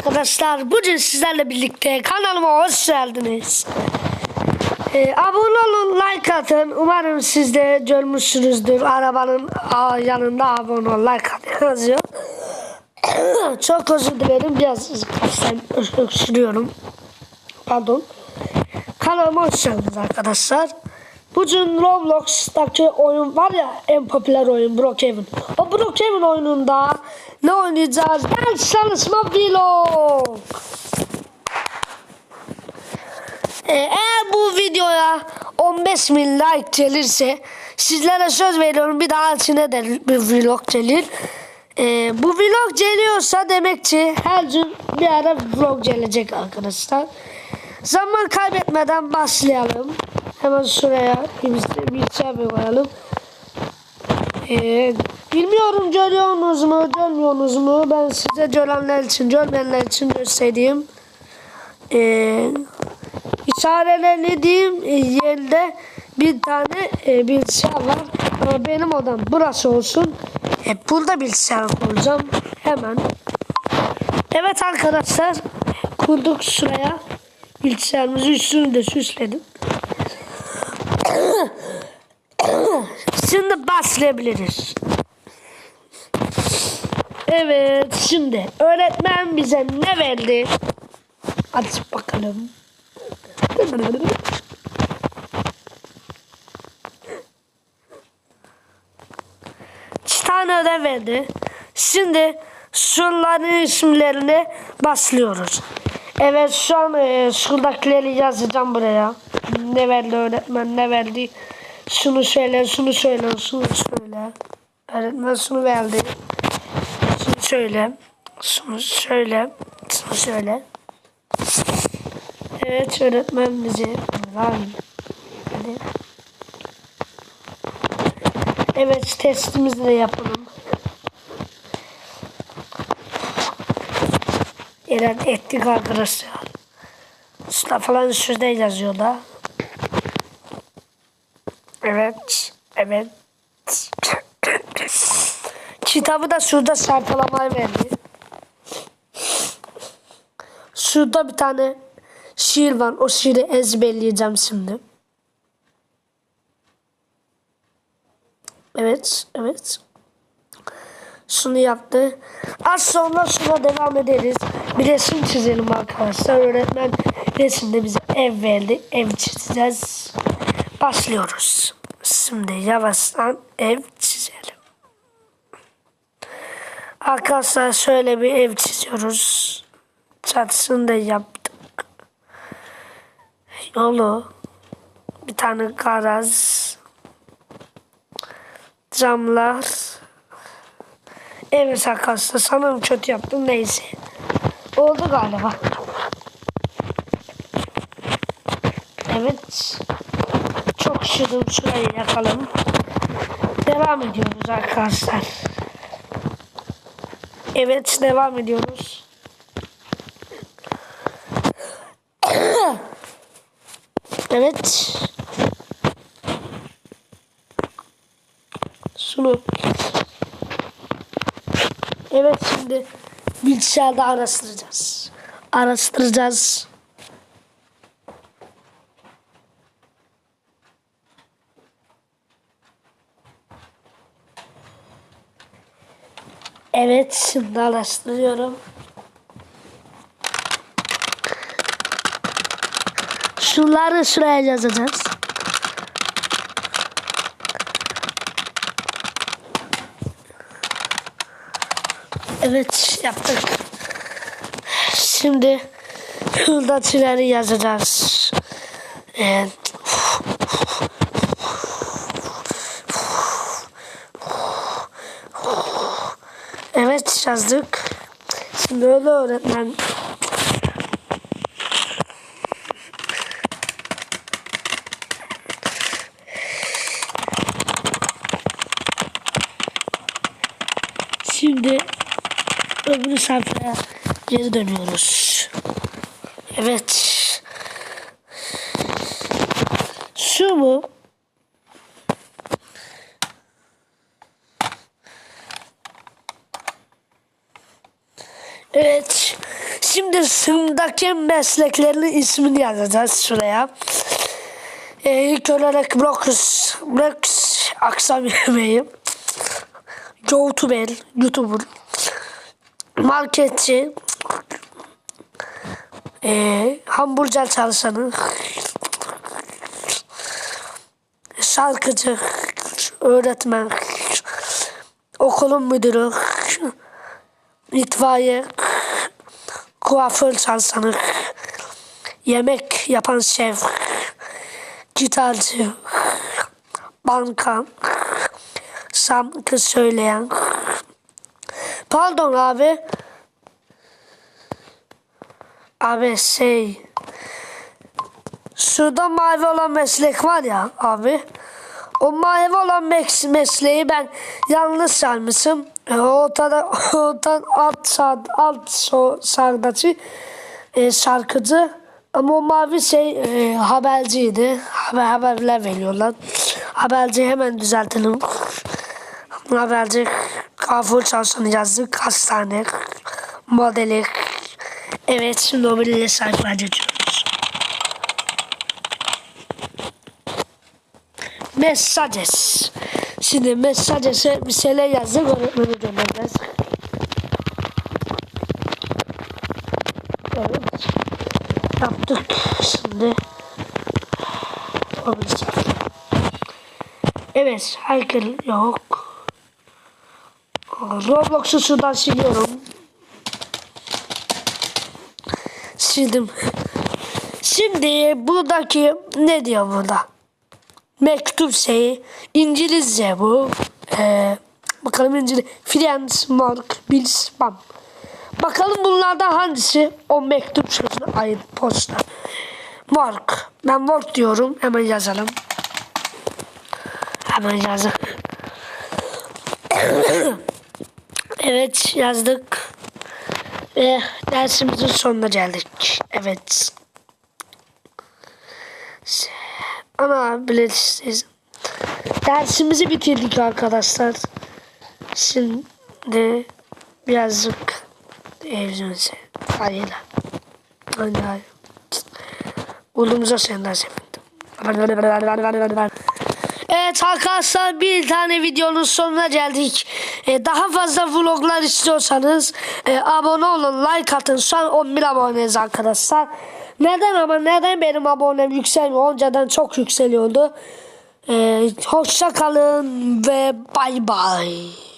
arkadaşlar. Bugün sizlerle birlikte kanalıma hoş geldiniz. Ee, abone olun, like atın. Umarım siz de görmüşsünüzdür. Arabanın yanında abone ol, like at yazıyor. Çok özür dilerim. Biraz öksürüyorum. Pardon. Kanalıma hoş geldiniz arkadaşlar. Bugün Roblox'taki oyun var ya en popüler oyun Brookhaven. O Brookhaven oyununda ne oynayacağız? Ders çalışma vlog. Ee, eğer bu videoya 15 bin like gelirse sizlere söz veriyorum bir daha içine de bir vlog gelir. Ee, bu vlog geliyorsa demek ki her gün bir ara vlog gelecek arkadaşlar. Zaman kaybetmeden başlayalım. Hemen şuraya bir bilgisayar bir koyalım. Ee, bilmiyorum görüyorsunuz mu, görmüyorsunuz mu? Ben size görenler için, görmeyenler için göstereyim. Ee, işaretlediğim yerde bir tane e, bilgisayar var. Ama benim odam burası olsun. Hep burada bilgisayar kuracağım. Hemen. Evet arkadaşlar. Kurduk şuraya. Bilgisayarımızı üstünü de süsledim. Şimdi başlayabiliriz. Evet şimdi öğretmen bize ne verdi? Hadi bakalım. İki tane verdi. Şimdi şunların isimlerini başlıyoruz. Evet şu an e, şuradakileri yazacağım buraya. Ne verdi öğretmen ne verdi. Şunu söyle şunu söyle şunu söyle. Öğretmen şunu verdi. Şunu söyle. Şunu söyle. Şunu söyle. Evet öğretmen bize var. Evet testimizi de yapalım. Eren ettik arkadaşlar. Usta falan şurada yazıyor. Evet. Evet. Kitabı da şurada sayfalamaya verdi. Şurada bir tane şiir var. O şiiri ezberleyeceğim şimdi. Evet, evet. Şunu yaptı. Az sonra şuna devam ederiz. Bir resim çizelim arkadaşlar. Öğretmen resimde bize ev verdi. Ev çizeceğiz. Başlıyoruz. Şimdi yavaştan ev çizelim. Arkadaşlar şöyle bir ev çiziyoruz. Çatısını da yaptık. Yolu. Bir tane garaj. Camlar. Evet arkadaşlar sanırım kötü yaptım neyse. Oldu galiba. Evet. Üşüdüm şurayı yakalım. Devam ediyoruz arkadaşlar. Evet devam ediyoruz. Evet. Şunu. Evet şimdi bilgisayarda araştıracağız. Araştıracağız. Evet şimdi araştırıyorum. Şunları şuraya yazacağız. Evet yaptık. Şimdi şuradakileri yazacağız. Evet. Evet yazdık. Şimdi öyle öğretmen. Şimdi öbür sayfaya geri dönüyoruz. Evet. Şu mu? Evet. şimdi sınıftaki mesleklerin ismini yazacağız şuraya. Ee, ilk olarak Brox, Brox akşam yemeği. YouTuber, YouTuber. Marketçi. Ee, hamburger çalışanı. Şarkıcı. Öğretmen. Okulun müdürü. İtfaiye. Kuaför çalışanı. Yemek yapan şef. Gitarcı. Banka. Şarkı söyleyen. Pardon abi. Abi şey. Şurada mavi olan meslek var ya abi. O mavi olan mes- mesleği ben yanlış saymışım. E, ortada, ortada alt, sağ, alt so, sağdaki e, şarkıcı. Ama o mavi şey e, haberciydi. Haber, haberler veriyorlar. Haberci hemen düzeltelim. Haberci kafur çalışanı yazdık. Hastane. Modeli. Evet şimdi o biriyle sayfaya geçiyoruz. Messages. Şimdi Messages'e bir şeyler yazdık. Öğretmeni göndereceğiz. Yaptık. Şimdi. Evet. Haykır yok. Roblox'u şuradan siliyorum. Sildim. Şimdi buradaki ne diyor burada? Mektup şeyi. İngilizce bu. Ee, bakalım İngiliz. Friends, Mark, Bills, Bam. Bakalım bunlardan hangisi o mektup sözüne ait posta. Mark. Ben Mark diyorum. Hemen yazalım. Hemen yazalım. evet yazdık. Ve dersimizin sonuna geldik. Evet. Ana bilirsiniz. Dersimizi bitirdik arkadaşlar. Şimdi birazcık televizyon se- Hayır. Hayır. hayır. Oğlumuza senden sevindim. Evet arkadaşlar bir tane videonun sonuna geldik. Ee, daha fazla vloglar istiyorsanız e, abone olun, like atın. Şu an 11 aboneyiz arkadaşlar. Neden ama neden benim abonem yükselmiyor? Önceden çok yükseliyordu. Ee, hoşça kalın ve bay bay.